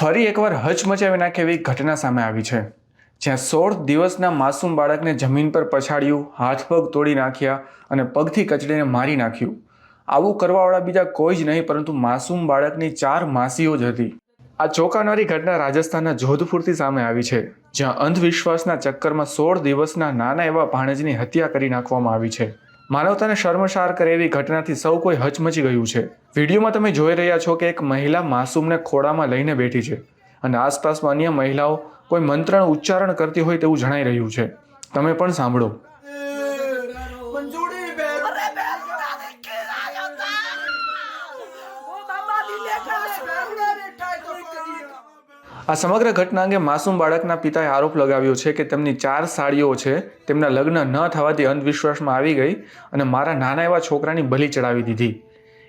ફરી એકવાર હચમચાવી નાખે એવી ઘટના સામે આવી છે. જ્યાં સોળ દિવસના માસૂમ બાળકને જમીન પર પછાડ્યું, હાથ પગ તોડી નાખ્યા અને પગથી કચડીને મારી નાખ્યું. આવું કરવાવાળા બીજા કોઈ જ નહીં, પરંતુ માસૂમ બાળકની ચાર માસીઓ જ હતી. આ ચોંકાવનારી ઘટના રાજસ્થાનના જોધપુરથી સામે આવી છે, જ્યાં અંધવિશ્વાસના ચક્કરમાં સોળ દિવસના નાના એવા ભાણેજની હત્યા કરી નાખવામાં આવી છે. માનવતાને શર્મસાર કરે એવી ઘટનાથી સૌ કોઈ હચમચી ગયું છે. વિડીયોમાં તમે જોઈ રહ્યા છો કે એક મહિલા માસૂમને ખોળામાં લઈને બેઠી છે અને આસપાસમાં અન્ય મહિલાઓ કોઈ મંત્રનું ઉચ્ચારણ કરતી હોય તેવું જણાઈ રહ્યું છે. તમે પણ સાંભળો. આ સમગ્ર ઘટના અંગે માસૂમ બાળકના પિતાએ આરોપ લગાવ્યો છે કે તેમની ચાર સાડીઓ છે, તેમના લગ્ન ન થવાથી અંધવિશ્વાસમાં આવી ગઈ અને મારા નાના એવા છોકરાની બલી ચડાવી દીધી.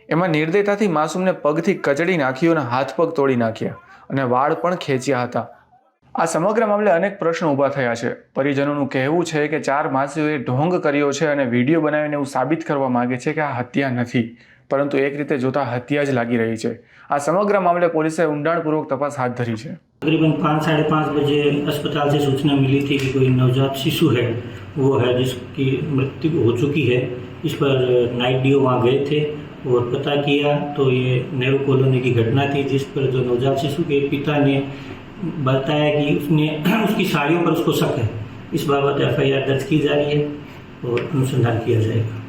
એમાં નિર્દયતાથી માસૂમને પગથી કચડી નાખ્યું અને હાથ પગ તોડી નાખ્યા અને વાળ પણ ખેંચ્યા હતા. આ સમગ્ર મામલે અનેક પ્રશ્નો ઊભા થયા છે પરિજનોનું કહેવું છે કે ચાર માસીઓએ ઢોંગ કર્યો છે અને વિડીયો બનાવીને એવું સાબિત કરવા માંગે છે કે આ હત્યા નથી પરંતુ એક રીતે જોતા હત્યા જ લાગી રહી છે આ સમગ્ર મામલે પોલીસે ઊંડાણપૂર્વક તપાસ હાથ ધરી છે तकरीबन पाँच साढ़े पाँच बजे अस्पताल से सूचना मिली थी कि कोई नवजात शिशु है वो है जिसकी मृत्यु हो चुकी है इस पर नाइट डीओ वहाँ गए थे और पता किया तो ये नेहरू कॉलोनी की घटना थी जिस पर जो नवजात शिशु के पिता ने बताया कि उसने उसकी साड़ियों पर उसको शक है इस बाबत एफ आई आर दर्ज की जा रही है और अनुसंधान किया जाएगा